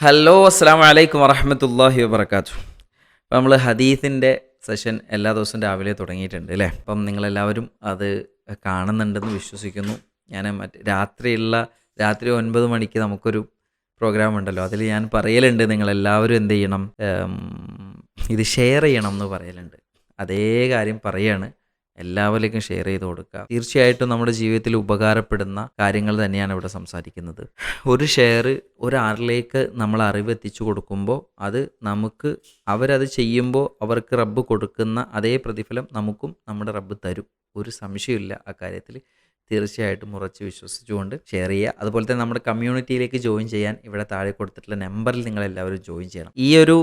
Hello അസ്സാം വലൈക്കും വറഹമത്തല്ലാഹി വാത്തു അപ്പോൾ നമ്മൾ ഹദീസിന്റെ സെഷൻ എല്ലാ ദിവസവും രാവിലെ തുടങ്ങിയിട്ടുണ്ട് അല്ലേ? അപ്പം നിങ്ങളെല്ലാവരും അത് കാണുന്നുണ്ടെന്ന് വിശ്വസിക്കുന്നു. ഞാൻ മറ്റേ രാത്രിയുള്ള രാത്രി ഒൻപത് മണിക്ക് നമുക്കൊരു പ്രോഗ്രാം ഉണ്ടല്ലോ. അതിൽ ഞാൻ പറയലുണ്ട് നിങ്ങളെല്ലാവരും എന്ത് ചെയ്യണം ഇത് ഷെയർ ചെയ്യണം എന്ന് പറയലുണ്ട്. അതേ കാര്യം പറയാണ്. എല്ലാവരിലേക്കും ഷെയർ ചെയ്ത് കൊടുക്കുക തീർച്ചയായിട്ടും നമ്മുടെ ജീവിതത്തിൽ ഉപകാരപ്പെടുന്ന കാര്യങ്ങൾ തന്നെയാണ് ഇവിടെ സംസാരിക്കുന്നത്. ഒരു ഷെയർ ഒരാളിലേക്ക് നമ്മൾ അറിവ് എത്തിച്ചു കൊടുക്കുമ്പോൾ അത് നമുക്ക് അവരത് ചെയ്യുമ്പോൾ അവർക്ക് റബ്ബ് കൊടുക്കുന്ന അതേ പ്രതിഫലം നമുക്കും നമ്മുടെ റബ്ബ് തരും. ഒരു സംശയമില്ല അക്കാര്യത്തിൽ കാര്യത്തിൽ. തീർച്ചയായിട്ടും ഉറച്ച് വിശ്വസിച്ചുകൊണ്ട് ഷെയർ ചെയ്യുക. അതുപോലെ തന്നെ നമ്മുടെ കമ്മ്യൂണിറ്റിയിലേക്ക് ജോയിൻ ചെയ്യാൻ ഇവിടെ താഴെ കൊടുത്തിട്ടുള്ള നമ്പറിൽ നിങ്ങൾ എല്ലാവരും ജോയിൻ ചെയ്യണം. ഈ ഒരു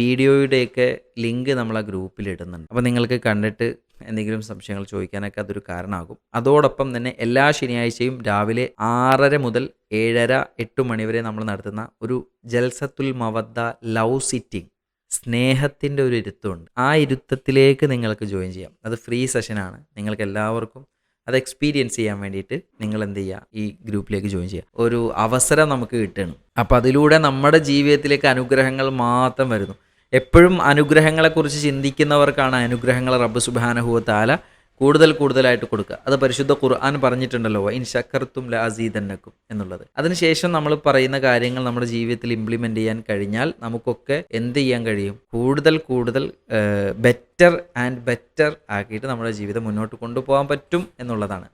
വീഡിയോയുടെയൊക്കെ ലിങ്ക് നമ്മൾ ആ ഗ്രൂപ്പിൽ ഇടുന്നുണ്ട്. അപ്പോൾ നിങ്ങൾക്ക് കണ്ടിട്ട് എന്തെങ്കിലും സംശയങ്ങൾ ചോദിക്കാനൊക്കെ അതൊരു കാരണമാകും. അതോടൊപ്പം തന്നെ എല്ലാ ശനിയാഴ്ചയും രാവിലെ ആറര മുതൽ ഏഴര എട്ട് മണി വരെ നമ്മൾ നടത്തുന്ന ഒരു ജൽസത്തുൽ മവദ്ദ ലവ് സിറ്റിംഗ് സ്നേഹത്തിന്റെ ഒരു ഇരുത്തമുണ്ട് ആ ഇരുത്തത്തിലേക്ക് നിങ്ങൾക്ക് ജോയിൻ ചെയ്യാം. അത് ഫ്രീ സെഷനാണ് നിങ്ങൾക്ക് എല്ലാവർക്കും അത് എക്സ്പീരിയൻസ് ചെയ്യാൻ വേണ്ടിയിട്ട് നിങ്ങൾ എന്ത് ചെയ്യുക ഈ ഗ്രൂപ്പിലേക്ക് ജോയിൻ ചെയ്യുക ഒരു അവസരം നമുക്ക് കിട്ടണം അപ്പോൾ അതിലൂടെ നമ്മുടെ ജീവിതത്തിലേക്ക് അനുഗ്രഹങ്ങൾ മാത്രം വരുന്നു. എപ്പോഴും അനുഗ്രഹങ്ങളെക്കുറിച്ച് ചിന്തിക്കുന്നവർക്കാണ് അനുഗ്രഹങ്ങൾ റബ്ബ് സുബാനഹുവ താല കൂടുതൽ കൂടുതലായിട്ട് കൊടുക്കുക. അത് പരിശുദ്ധ ഖുർആൻ പറഞ്ഞിട്ടുണ്ടല്ലോ ഇൻ ശക്കർത്തും ലാസീതന്നക്കും എന്നുള്ളത്. അതിനുശേഷം നമ്മൾ പറയുന്ന കാര്യങ്ങൾ നമ്മുടെ ജീവിതത്തിൽ ഇംപ്ലിമെന്റ് ചെയ്യാൻ കഴിഞ്ഞാൽ നമുക്കൊക്കെ എന്ത് ചെയ്യാൻ കഴിയും? കൂടുതൽ കൂടുതൽ ബെറ്റർ ആൻഡ് ബെറ്റർ ആക്കിയിട്ട് നമ്മുടെ ജീവിതം മുന്നോട്ട് കൊണ്ടുപോകാൻ പറ്റും എന്നുള്ളതാണ്.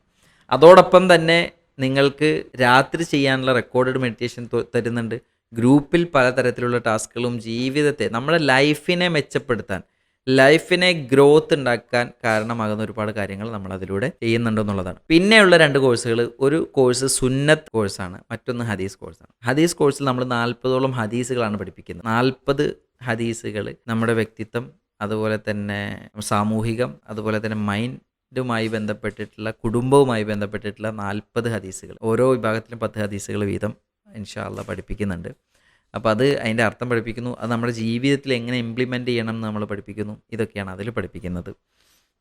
അതോടൊപ്പം തന്നെ നിങ്ങൾക്ക് രാത്രി ചെയ്യാനുള്ള റെക്കോർഡഡ് മെഡിറ്റേഷൻ തരുന്നുണ്ട്. ഗ്രൂപ്പിൽ പലതരത്തിലുള്ള ടാസ്കുകളും ജീവിതത്തെ നമ്മുടെ ലൈഫിനെ മെച്ചപ്പെടുത്താൻ. ലൈഫിനെ ഗ്രോത്ത് ഉണ്ടാക്കാൻ കാരണമാകുന്ന ഒരുപാട് കാര്യങ്ങൾ നമ്മൾ അതിലൂടെ ചെയ്യുന്നുണ്ടെന്നുള്ളതാണ് പിന്നെയുള്ള രണ്ട് കോഴ്സുകൾ ഒരു കോഴ്സ് സുന്നത്ത് കോഴ്സാണ് മറ്റൊന്ന് ഹദീസ് കോഴ്സാണ്. ഹദീസ് കോഴ്സിൽ നമ്മൾ നാൽപ്പതോളം ഹദീസുകളാണ് പഠിപ്പിക്കുന്നത്. നാൽപ്പത് ഹദീസുകൾ നമ്മുടെ വ്യക്തിത്വം അതുപോലെ തന്നെ സാമൂഹികം അതുപോലെ തന്നെ മൈൻഡുമായി ബന്ധപ്പെട്ടിട്ടുള്ള കുടുംബവുമായി ബന്ധപ്പെട്ടിട്ടുള്ള നാൽപ്പത് ഹദീസുകൾ ഓരോ വിഭാഗത്തിലും പത്ത് ഹദീസുകൾ വീതം ഇൻഷാല്ല പഠിപ്പിക്കുന്നുണ്ട്. അപ്പോൾ അത് അതിന്റെ അർത്ഥം പഠിപ്പിക്കുന്നു. അത് നമ്മുടെ ജീവിതത്തിൽ എങ്ങനെ ഇംപ്ലിമെന്റ് ചെയ്യണം എന്ന് നമ്മൾ പഠിപ്പിക്കുന്നു. ഇതൊക്കെയാണ് അതിൽ പഠിപ്പിക്കുന്നത്.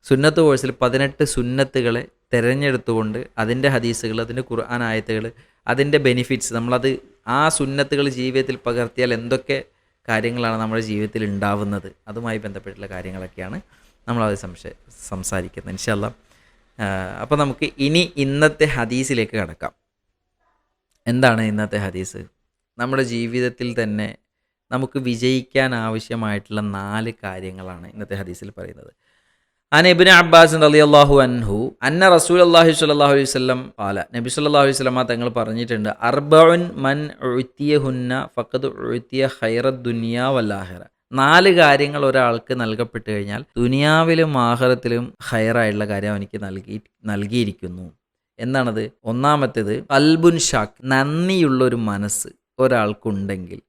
സുന്നത്ത് കോഴ്സിൽ പതിനെട്ട് സുന്നത്തുകളെ തിരഞ്ഞെടുത്തുകൊണ്ട് അതിന്റെ ഹദീസുകൾ അതിന്റെ ഖുർആൻ ആയത്തുകൾ അതിന്റെ ബെനിഫിറ്റ്സ് നമ്മളത് ആ സുന്നത്തുകൾ ജീവിതത്തിൽ പകർത്തിയാൽ എന്തൊക്കെ കാര്യങ്ങളാണ് നമ്മുടെ ജീവിതത്തിൽ ഉണ്ടാവുന്നത്. അതുമായി ബന്ധപ്പെട്ടുള്ള കാര്യങ്ങളൊക്കെയാണ് നമ്മളത് സംശയ സംസാരിക്കുന്നത്. ഇൻഷല്ല അപ്പോൾ നമുക്ക് ഇനി ഇന്നത്തെ ഹദീസിലേക്ക് കടക്കാം. എന്താണ് ഇന്നത്തെ ഹദീസ്? നമ്മുടെ ജീവിതത്തിൽ തന്നെ നമുക്ക് വിജയിക്കാൻ ആവശ്യമായിട്ടുള്ള നാല് കാര്യങ്ങളാണ് ഇന്നത്തെ ഹദീസിൽ പറയുന്നത്. അന ഇബ്നു അബ്ബാസ് അലി അള്ളാഹു അൻഹു അന്ന റസൂൽ അള്ളാഹു സ്വല്ലല്ലാഹു അലൈഹി വസല്ലം പാല നബി സല്ലല്ലാഹു അലൈഹി സ്വലമ തങ്ങൾ പറഞ്ഞിട്ടുണ്ട് അർബഉൻ മൻ ഉഴ്ത്തിയഹുന്ന ഫക്കത് ഒഴുത്തിയ ഹൈറ ദുനിയ വല്ലാഹിറ നാല് കാര്യങ്ങൾ ഒരാൾക്ക് നൽകപ്പെട്ട് കഴിഞ്ഞാൽ ദുനിയാവിലും ആഹ്റത്തിലും ഹയറായിട്ടുള്ള കാര്യം അവനിക്ക് നൽകി നൽകിയിരിക്കുന്നു. എന്താണത്? ഒന്നാമത്തേത് അൽബുൻ ഷാക്ക് നന്ദിയുള്ളൊരു മനസ്സ്. ഒരാൾക്കുണ്ടെങ്കിൽ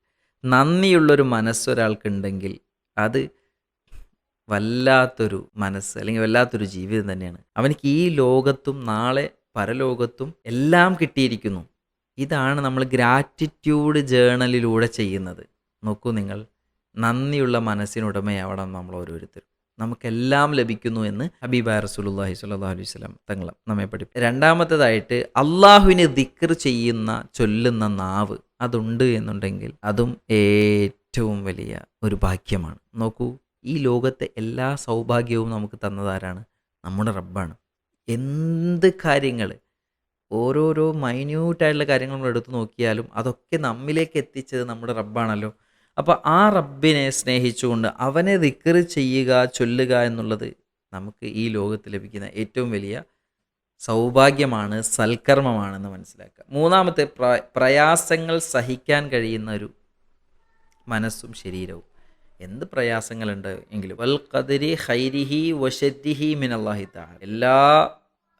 നന്ദിയുള്ളൊരു മനസ്സൊരാൾക്കുണ്ടെങ്കിൽ അത് വല്ലാത്തൊരു മനസ്സ് അല്ലെങ്കിൽ വല്ലാത്തൊരു ജീവിതം തന്നെയാണ്. അവനിക്ക് ഈ ലോകത്തും നാളെ പരലോകത്തും എല്ലാം കിട്ടിയിരിക്കുന്നു. ഇതാണ് നമ്മൾ ഗ്രാറ്റിറ്റ്യൂഡ് ജേണലിലൂടെ ചെയ്യുന്നത്. നോക്കൂ നിങ്ങൾ നന്ദിയുള്ള മനസ്സിനുടമയാവണം നമ്മൾ ഓരോരുത്തരും. നമുക്കെല്ലാം ലഭിക്കുന്നു എന്ന് ഹബീബ റസൂലുള്ളാഹി സ്വല്ലല്ലാഹു അലൈഹി വസല്ലം തങ്ങൾ നമ്മെ പഠിപ്പിക്കും രണ്ടാമത്തേതായിട്ട് അള്ളാഹുവിനെ ദിക്ർ ചെയ്യുന്ന ചൊല്ലുന്ന നാവ്. അതുണ്ട് എന്നുണ്ടെങ്കിൽ അതും ഏറ്റവും വലിയ ഒരു ഭാഗ്യമാണ്. നോക്കൂ ഈ ലോകത്തെ എല്ലാ സൗഭാഗ്യവും നമുക്ക് തന്നതാരാണ് നമ്മുടെ റബ്ബാണ്. എന്ത് കാര്യങ്ങൾ ഓരോരോ മൈന്യൂട്ടായിട്ടുള്ള കാര്യങ്ങൾ നമ്മൾ എടുത്തു നോക്കിയാലും അതൊക്കെ നമ്മിലേക്ക് എത്തിച്ചത് നമ്മുടെ റബ്ബാണല്ലോ. അപ്പോൾ ആ റബ്ബിനെ സ്നേഹിച്ചുകൊണ്ട് അവനെ റിക്കർ ചെയ്യുക ചൊല്ലുക എന്നുള്ളത് നമുക്ക് ഈ ലോകത്ത് ലഭിക്കുന്ന ഏറ്റവും വലിയ സൗഭാഗ്യമാണ് സൽക്കർമ്മമാണെന്ന് മനസ്സിലാക്കുക. മൂന്നാമത്തെ പ്ര പ്രയാസങ്ങൾ സഹിക്കാൻ കഴിയുന്ന ഒരു മനസ്സും ശരീരവും. എന്ത് പ്രയാസങ്ങളുണ്ട് എങ്കിലും വൽ ഖദരി ഹൈരിഹി വഷരിഹി മിൻ അള്ളാഹി താല എല്ലാ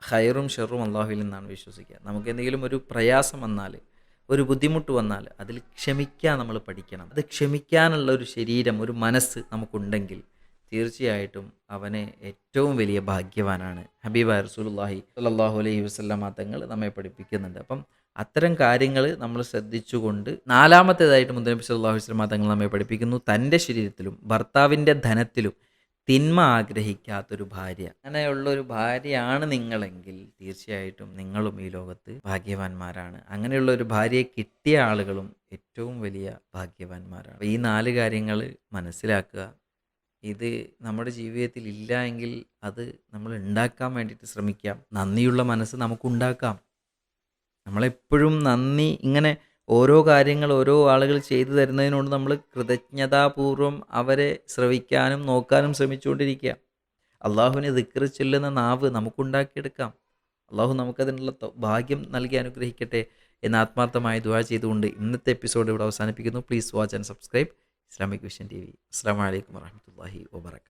ഹൈറും ഷെറും അള്ളാഹുവിൽ നിന്നാണ് വിശ്വസിക്കുക. നമുക്ക് എന്തെങ്കിലും ഒരു പ്രയാസം വന്നാൽ ഒരു ബുദ്ധിമുട്ട് വന്നാൽ അതിൽ ക്ഷമിക്കാൻ നമ്മൾ പഠിക്കണം. അത് ക്ഷമിക്കാനുള്ള ഒരു ശരീരം ഒരു മനസ്സ് നമുക്കുണ്ടെങ്കിൽ തീർച്ചയായിട്ടും അവന് ഏറ്റവും വലിയ ഭാഗ്യവാനാണ്. ഹബീബ റസൂലുല്ലാഹി സ്വല്ലല്ലാഹു അലൈഹി വസല്ലമ തങ്ങൾ നമ്മെ പഠിപ്പിക്കുന്നുണ്ട്. അപ്പം അത്തരം കാര്യങ്ങൾ നമ്മൾ ശ്രദ്ധിച്ചുകൊണ്ട് നാലാമത്തേതായിട്ട് മുദ്രനബി സല്ലാഹു വസല്ലമ തങ്ങൾ നമ്മെ പഠിപ്പിക്കുന്നു. തന്റെ ശരീരത്തിലും ഭർത്താവിന്റെ ധനത്തിലും തിന്മ ആഗ്രഹിക്കാത്തൊരു ഭാര്യ. അങ്ങനെയുള്ള ഒരു ഭാര്യയാണ് നിങ്ങളെങ്കിൽ തീർച്ചയായിട്ടും നിങ്ങളും ഈ ലോകത്ത് ഭാഗ്യവാന്മാരാണ്. അങ്ങനെയുള്ള ഒരു ഭാര്യയെ കിട്ടിയ ആളുകളും ഏറ്റവും വലിയ ഭാഗ്യവാന്മാരാണ്. ഈ നാല് കാര്യങ്ങൾ മനസ്സിലാക്കുക. ഇത് നമ്മുടെ ജീവിതത്തിൽ ഇല്ല എങ്കിൽ അത് നമ്മൾ ഉണ്ടാക്കാൻ വേണ്ടിയിട്ട് ശ്രമിക്കാം. നന്ദിയുള്ള മനസ്സ് നമുക്കുണ്ടാക്കാം. നമ്മളെപ്പോഴും നന്ദി ഇങ്ങനെ ഓരോ കാര്യങ്ങൾ ഓരോ ആളുകൾ ചെയ്തു തരുന്നതിനോട് നമ്മൾ കൃതജ്ഞതാപൂർവം അവരെ ശ്രവിക്കാനും നോക്കാനും ശ്രമിച്ചുകൊണ്ടിരിക്കുക. അള്ളാഹുവിനെ ദിക്കറി ചൊല്ലുന്ന നാവ് നമുക്കുണ്ടാക്കിയെടുക്കാം. അള്ളാഹു നമുക്കതിനുള്ള ഭാഗ്യം നൽകി അനുഗ്രഹിക്കട്ടെ എന്ന് ആത്മാർത്ഥമായി ദുവാ ചെയ്തുകൊണ്ട് ഇന്നത്തെ എപ്പിസോഡ് ഇവിടെ അവസാനിപ്പിക്കുന്നു. Please watch and subscribe Islamic vision T V. അസ്സാം വലൈക്കും വാഹമത്തല്ലാഹി വാബർക്കാത്തു